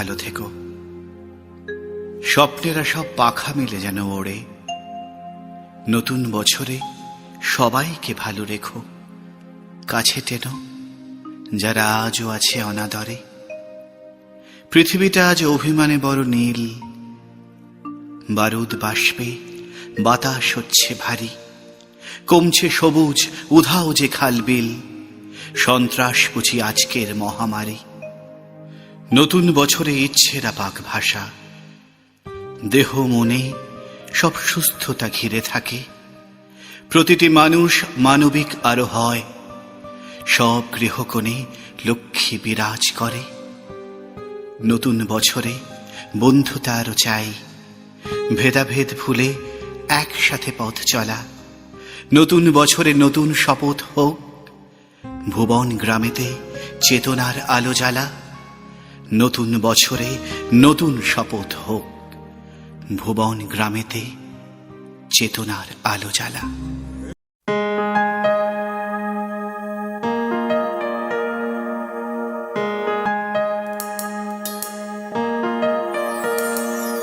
ভালো থেকো। স্বপ্নেরা সব পাখা মিলে যেন ওড়ে। নতুন বছরে সবাইকে ভালো রেখো। কাছে টেনো, যারা আজও আছে অনাদরে। পৃথিবীটা আজ অভিমানে বড় নীল। বারুদ বাষ্পে বাতাস হচ্ছে ভারী। কমছে সবুজ, উধাও যে খালবিল সন্ত্রাস বুঝি আজকের মহামারী। নতুন বছরে ইচ্ছেরা পাক ভাষা। দেহ মনে সব সুস্থতা ঘিরে থাকে। প্রতিটি মানুষ মানবিক আরও হয় সব গৃহকোণে লক্ষ্মী বিরাজ করে। নতুন বছরে বন্ধুতা আরও চাই। ভেদাভেদ ভুলে একসাথে পথ চলা। নতুন বছরে নতুন শপথ হোক। ভুবন গ্রামেতে চেতনার আলো জ্বালা। নতুন বছরে নতুন শপথ হোক। ভুবন গ্রামেতে চেতনার আলো জ্বালা।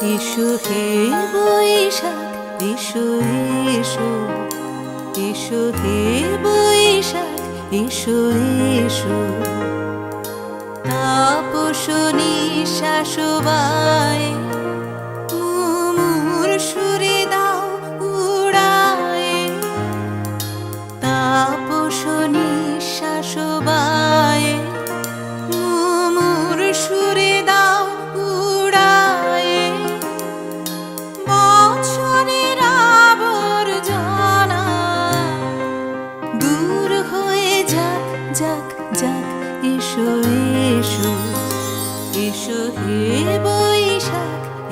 এসো হে বৈশাখ, এসো এসো। হে বৈশাখ তাপস শাশুবাই মুমুর সুরে দাও উড়ায়। তাপ শুনি মুমুর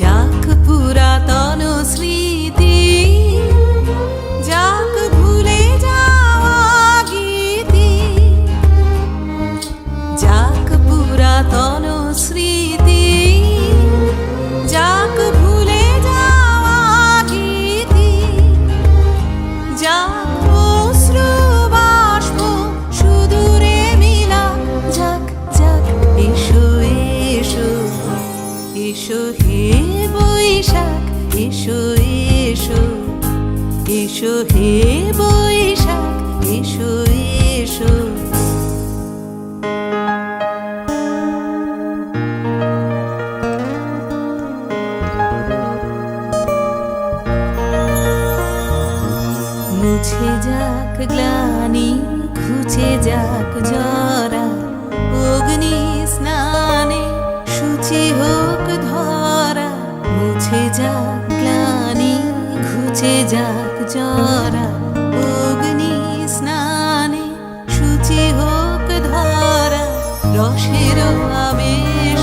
যাক পুরাতন স্মৃতি। এসো এসো এসো হে বৈশাখ এসো এসো মুছে যাক গ্লানি ঘুচে যাক জরা জরা অগ্নি স্নানে শুচি হোক ধরা রসের আবেশ